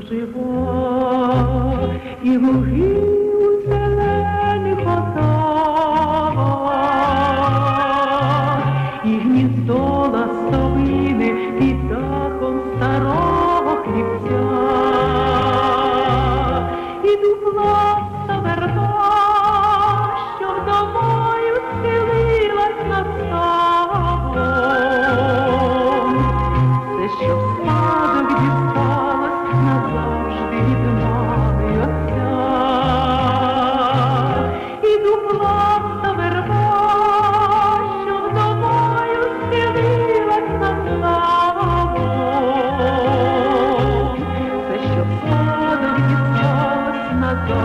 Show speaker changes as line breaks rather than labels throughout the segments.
жива, і луги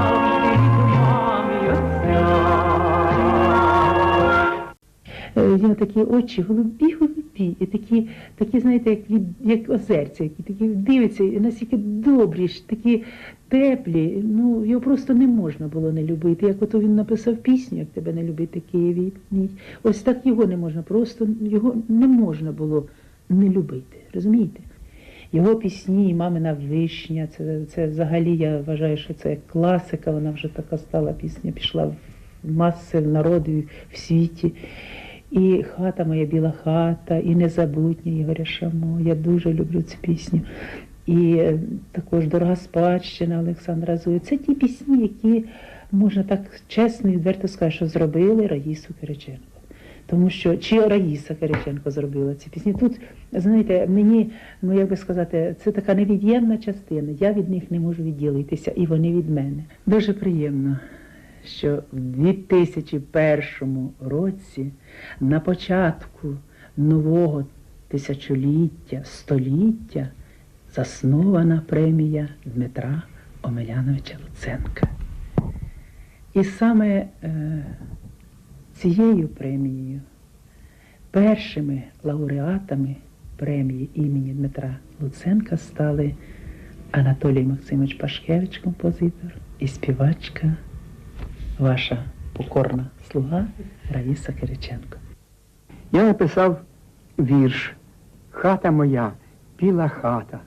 назавжди від мами й отця.
Е, такі очі голубі, голубі, і такі, такі, знаєте, як від як озерця, які такі дивляться, і настільки добрі, такі теплі. Ну його просто не можна було не любити. Як ото він написав пісню, як тебе не любити Києві. мій. Ось так його не можна, просто його не можна було не любити. Розумієте? Його пісні, і мамина вишня, це, це взагалі я вважаю, що це класика, вона вже така стала пісня, пішла в маси в народу в світі. І хата моя біла хата, і незабутня Ігоря Шамо. Я дуже люблю цю пісню. І е, також дорога спадщина Олександра Зою. Це ті пісні, які можна так чесно і відверто сказати, що зробили Раїсу Кириченко. Тому що чи Раїса Кириченко зробила ці пісні. Тут, знаєте, мені, ну як би сказати, це така невід'ємна частина. Я від них не можу відділитися, і вони від мене. Дуже приємно, що в 2001 році, на початку нового тисячоліття, століття, заснована премія Дмитра Омеляновича Луценка. І саме е, цією премією, першими лауреатами премії імені Дмитра Луценка стали Анатолій Максимович Пашкевич, композитор, і співачка, ваша покорна слуга Раїса Кириченко.
Я написав вірш Хата моя, біла хата,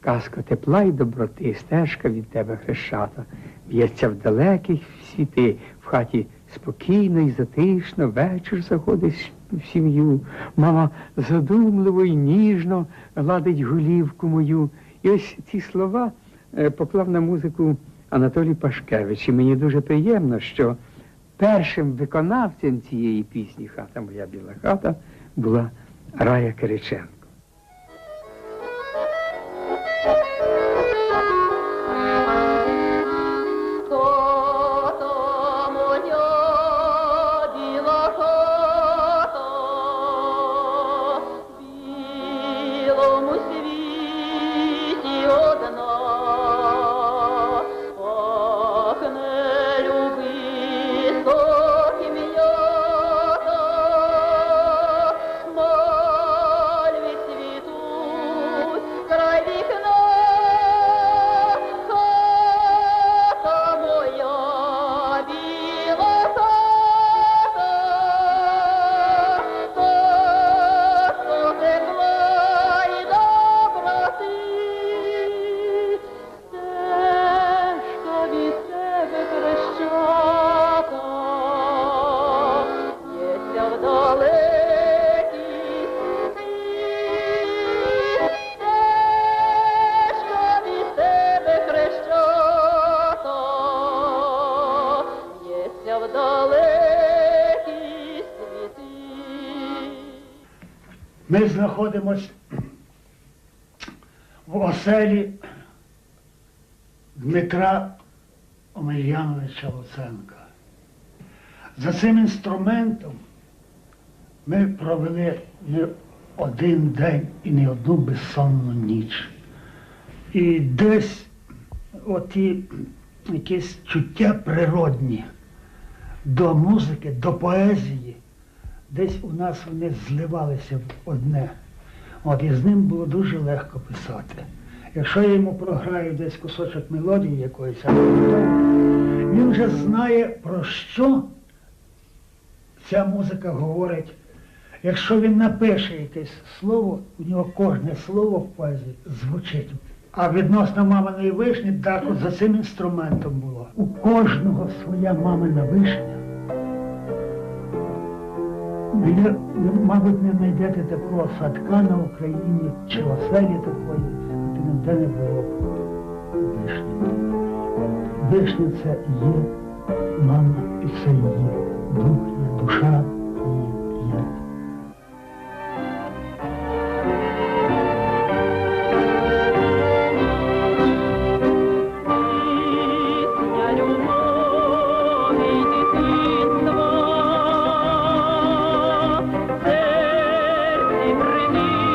казка тепла й доброти, стежка від тебе хрещата, б'ється в далеких світи, в хаті спокійно і затишно, вечір заходить в сім'ю. Мама задумливо і ніжно гладить голівку мою. І ось ці слова е, поклав на музику Анатолій Пашкевич. І мені дуже приємно, що першим виконавцем цієї пісні Хата моя біла хата була Рая Кириченко.
Ми знаходимось в оселі Дмитра Омельяновича Луценка. За цим інструментом ми провели не один день і не одну безсонну ніч. І десь оті якісь чуття природні до музики, до поезії, десь у нас вони зливалися в одне. От і з ним було дуже легко писати. Якщо я йому програю десь кусочок мелодії якоїсь, або він вже знає, про що ця музика говорить. Якщо він напише якесь слово, у нього кожне слово в поезії звучить А відносно маминої вишні, так от за цим інструментом було. У кожного своя мамина вишня. Ви, мабуть, не знайдете такого садка на Україні чи оселі такої, де ніде не було. Вишня це є мама і це є дух, душа need.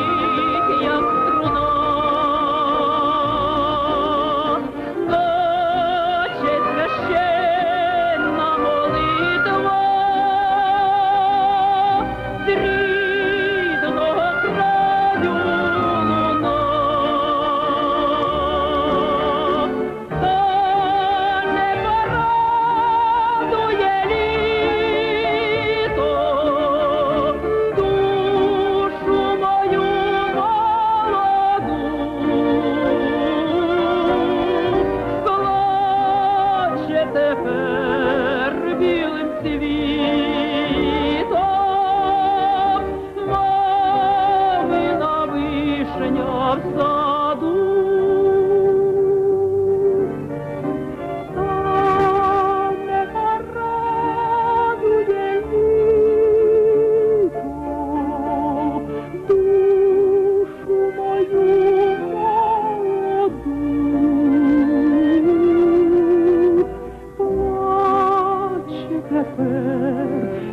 happen